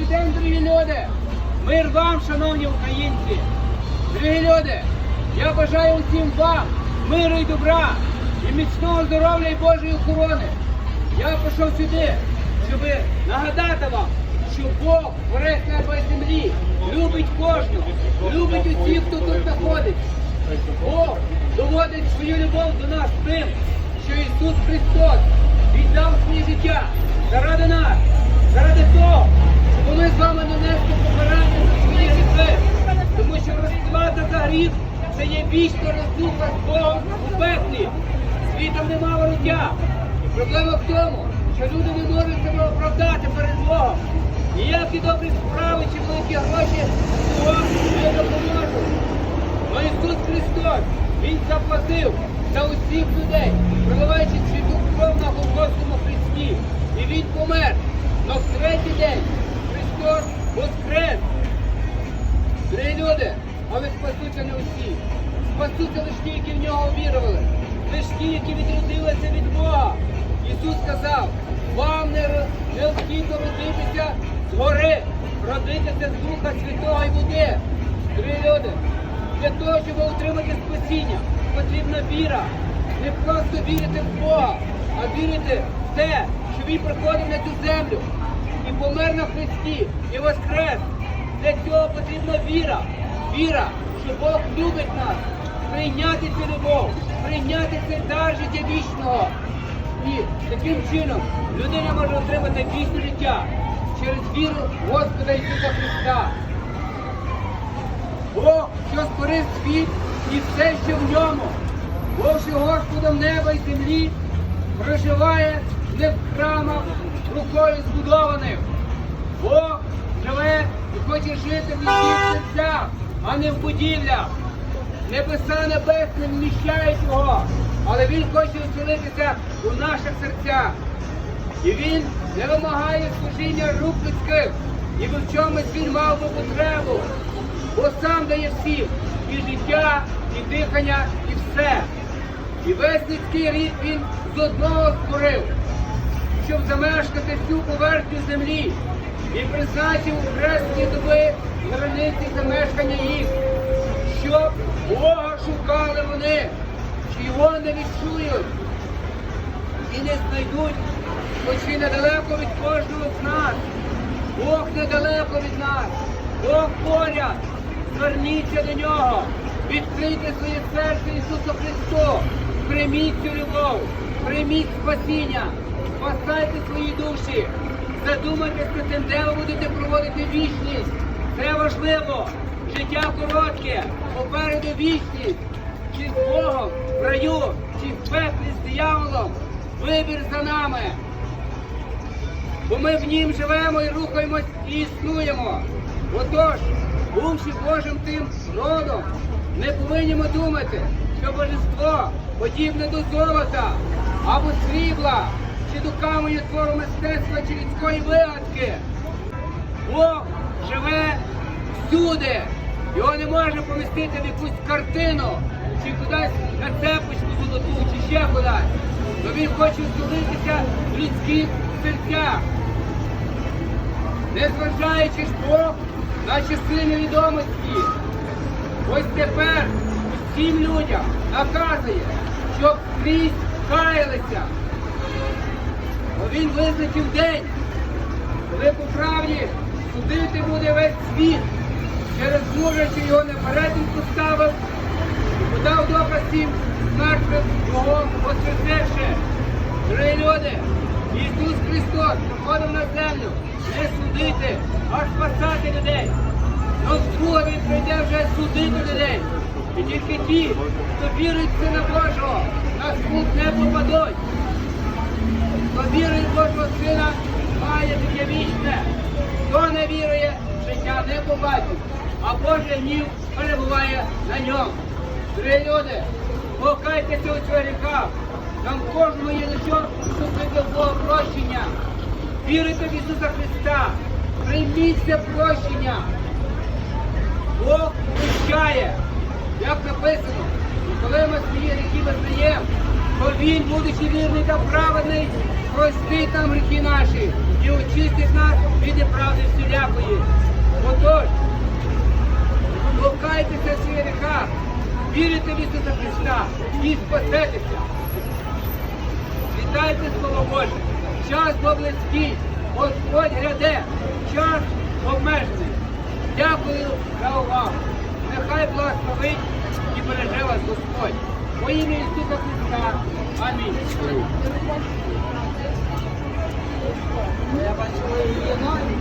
Добрий день, дорогі люди! Мир вам, шановні українці! Дорогі люди! Я бажаю усім вам миру і добра, і міцного здоров'я і Божої охорони. Я прийшов сюди, щоб нагадати вам, що Бог, творець неба і землі, любить кожного, любить усіх, хто тут знаходиться. Бог доводить свою любов до нас тим, що Ісус Христос віддав своє життя заради нас, заради того, щоб з вами нанесли покарання за свої гріхи. Тому що розплата за гріх це є вічна розлука з Богом у пеклі. Світом нема вороття. Проблема в тому, що люди не можуть себе оправдати перед Богом. Ніякі добрі справи чи великі гроші цього не допоможуть. Но Ісус Христос, Він заплатив за усіх людей, проливаючи святу кров на Голгофському Христі. І Він помер. Но в третій день Христос воскрес. Дорогі люди, але спасуться не усі. Спасуться лише ті, які в нього увірували. Лише ті, які відродилися від Бога. Ісус сказав, вам не необхідно родитися згори, родитися з Духа Святого і води. Дорогі люди, для того, щоб отримати спасіння, потрібна віра. Не просто вірити в Бога, а вірити в те, що Він приходив на цю землю і помер на Христі, і воскрес. Для цього потрібна віра. Віра, що Бог любить нас, прийняти цю любов, прийняти цей дар життя вічного. І таким чином людина може отримати вічне життя через віру Господа Ісуса Христа. Бог, що створив світ і все, що в ньому, Божий Господом неба і землі, проживає не в храмах рукою збудованих. Бог живе і хоче жити в людських серцях, а не в будівлях. Небеса небесне вміщають його, але він хоче оселитися у наших серцях. І він не вимагає служіння рук людських, ніби в чомусь він мав би потребу, бо сам дає всім і життя, і дихання, і все. І весь людський рід він з одного створив, щоб замешкати всю поверхню землі. Він призначив хресні доби границі замешкання їх, щоб Бога шукали вони, що його не відчують і не знайдуть, хоч він недалеко від кожного з нас. Бог недалеко від нас, Бог поряд. Зверніться до нього, відкрийте своє серце Ісусу Христу, прийміть цю любов, прийміть спасіння, спасайте свої душі, задумайтесь над тим, де ви будете проводити вічність. Це важливо. Життя коротке, попереду вічність. Чи з Богом в раю, чи в пеклі з дияволом. Вибір за нами. Бо ми в нім живемо і рухаємось і існуємо. Отож, бувши Божим тим родом, не повинні думати, що божество подібне до золота або срібла, чи до каменю твору мистецтва чи людської вигадки. Бог живе всюди. Його не можна помістити в якусь картину, чи кудись на цепочку золоту, чи ще кудись. То він хоче вселитися в людських серцях. Незважаючи ж Бог на часи невідомості. Ось тепер усім людям наказує, щоб скрізь каялися. Бо він визначив день, коли по правді судити буде весь світ через мужа, що його наперед він поставив і подав доказ всім мертвим його воскресивши. Дорогі люди, Ісус Христос приходив на землю не судити, а спасати людей. Но вдруге Він прийде вже судити людей. І тільки ті, хто вірить в Сина Божого, на суд не попадуть. Хто вірує в Божого Сина, має життя вічне. Хто не вірує, життя не побачить, а Божий гнів перебуває на ньому. Дорогі люди, покайтеся у гріхах. Нам кожному є до чого вступити в Бога прощення. Вірите в Ісуса Христа. Прийміть це прощення. Бог вищає, Як написано, коли ми свої гріхи визнаємо, то Він, будучи вірний та праведний, простить нам гріхи наші і очистить нас від правди всілякої. Отож, покайтеся в свій гріхах, вірите в Ісуса Христа і спасетеся. Вітайте Слово Боже! Час до близький, Господь гряде, час обмежений. Увагу. Нехай благословить і береже вас Господь. Во ім'я Ісуса Христа. Амінь. Я бачу, її ноги.